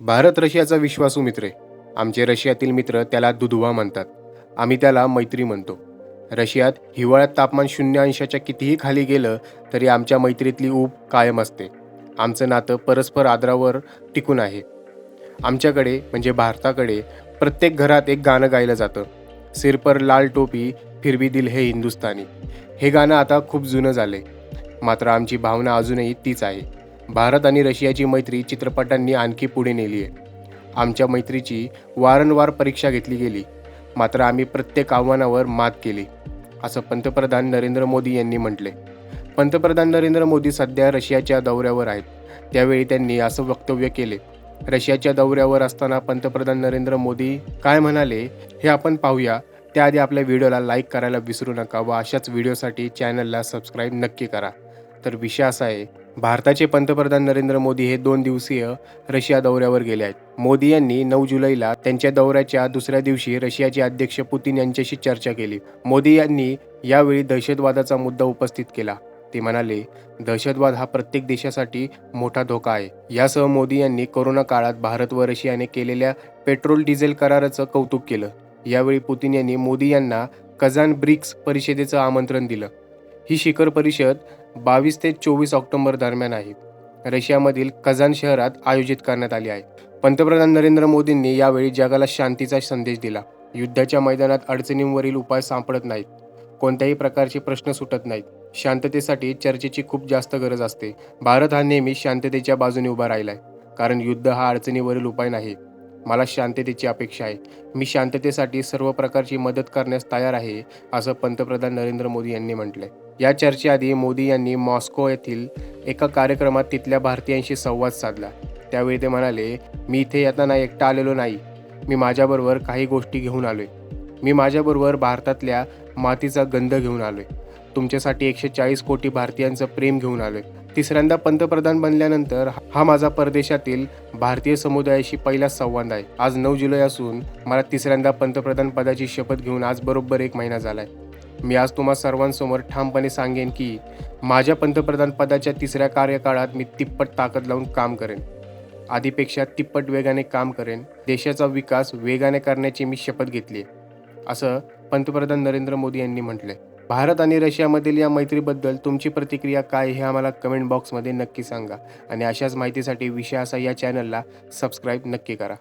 भारत रशियाचा विश्वासू मित्र आहे. आमचे रशियातील मित्र त्याला दुधवा म्हणतात. आम्ही त्याला मैत्री म्हणतो. रशियात हिवाळ्यात तापमान शून्य अंशाच्या कितीही खाली गेलं तरी आमच्या मैत्रीतली ऊब कायम असते. आमचं नातं परस्पर आदरावर टिकून आहे. आमच्याकडे म्हणजे भारताकडे प्रत्येक घरात एक गाणं गायलं जातं. सिरपर लाल टोपी फिरवी दिल हे हिंदुस्तानी. हे गाणं आता खूप जुनं झालंय. मात्र आमची भावना अजूनही तीच आहे. भारत आणि रशियाची मैत्री चित्रपटांनी आणखी पुढे नेली आहे. आमच्या मैत्रीची वारंवार परीक्षा घेतली गेली. मात्र आम्ही प्रत्येक आव्हानावर मात केली असं पंतप्रधान नरेंद्र मोदी यांनी म्हटले. पंतप्रधान नरेंद्र मोदी सध्या रशियाच्या दौऱ्यावर आहेत. त्यावेळी त्यांनी असं वक्तव्य केले रशियाच्या दौऱ्यावर असताना पंतप्रधान नरेंद्र मोदी काय म्हणाले हे आपण पाहूया. त्याआधी आपल्या व्हिडिओला लाईक करायला विसरू नका व अशाच व्हिडिओसाठी चॅनलला सबस्क्राईब नक्की करा. तर विषय असा आहे भारताचे पंतप्रधान नरेंद्र मोदी हे दोन दिवसीय रशिया दौऱ्यावर गेले आहेत. मोदी यांनी नऊ जुलैला त्यांच्या दौऱ्याच्या दुसऱ्या दिवशी रशियाचे अध्यक्ष पुतीन यांच्याशी चर्चा केली. मोदी यांनी यावेळी दहशतवादाचा मुद्दा उपस्थित केला. ते म्हणाले दहशतवाद हा प्रत्येक देशासाठी मोठा धोका आहे. यासह मोदी यांनी कोरोना काळात भारत व रशियाने केलेल्या पेट्रोल डिझेल कराराचं कौतुक केलं. यावेळी पुतीन यांनी मोदी यांना कझान ब्रिक्स परिषदेचं आमंत्रण दिलं. ही शिखर परिषद बावीस ते चोवीस ऑक्टोबर दरम्यान आहे. रशियामधील कझान शहरात आयोजित करण्यात आली आहे. पंतप्रधान नरेंद्र मोदींनी यावेळी जगाला शांतीचा संदेश दिला. युद्धाच्या मैदानात अडचणींवरील उपाय सापडत नाहीत. कोणत्याही प्रकारचे प्रश्न सुटत नाहीत. शांततेसाठी चर्चेची खूप जास्त गरज असते. भारत हा नेहमी शांततेच्या बाजूने उभा राहिलाय. कारण युद्ध हा अडचणीवरील उपाय नाही. मला शांततेची अपेक्षा आहे. मी शांततेसाठी सर्व प्रकारची मदत करण्यास तयार आहे असं पंतप्रधान नरेंद्र मोदी यांनी म्हटलंय. या चर्चेआधी मोदी यांनी मॉस्को येथील एका कार्यक्रमात तिथल्या भारतीयांशी संवाद साधला. त्यावेळी ते म्हणाले मी इथे येताना एकटा आलेलो नाही. मी माझ्याबरोबर काही गोष्टी घेऊन आलोय. मी माझ्याबरोबर भारतातल्या मातीचा गंध घेऊन आलोय. तुमच्यासाठी एकशे चाळीस कोटी भारतीयांचं प्रेम घेऊन आलोय. तिसऱ्यांदा पंतप्रधान बनल्यानंतर हा माझा परदेशातील भारतीय समुदायाशी पहिला संवाद आहे. आज नऊ जुलै असून मला तिसऱ्यांदा पंतप्रधान पदाची शपथ घेऊन आज बरोबर एक महिना झालाय. मी आज तुम्हा सर्वांसमोर ठामपणे सांगेन की माझ्या पंतप्रधान पदाच्या तिसऱ्या कार्यकाळात मी तिप्पट ताकद लावून काम करेन. आधीपेक्षा तिप्पट वेगाने काम करेन. देशाचा विकास वेगाने करण्याची मी शपथ घेतली असं पंतप्रधान नरेंद्र मोदी यांनी म्हटलंय. भारत आणि रशियामधील या मैत्रीबद्दल तुमची प्रतिक्रिया काय हे आम्हाला कमेंट बॉक्समध्ये नक्की सांगा. आणि अशाच माहितीसाठी विषय असा या चॅनलला सबस्क्राईब नक्की करा.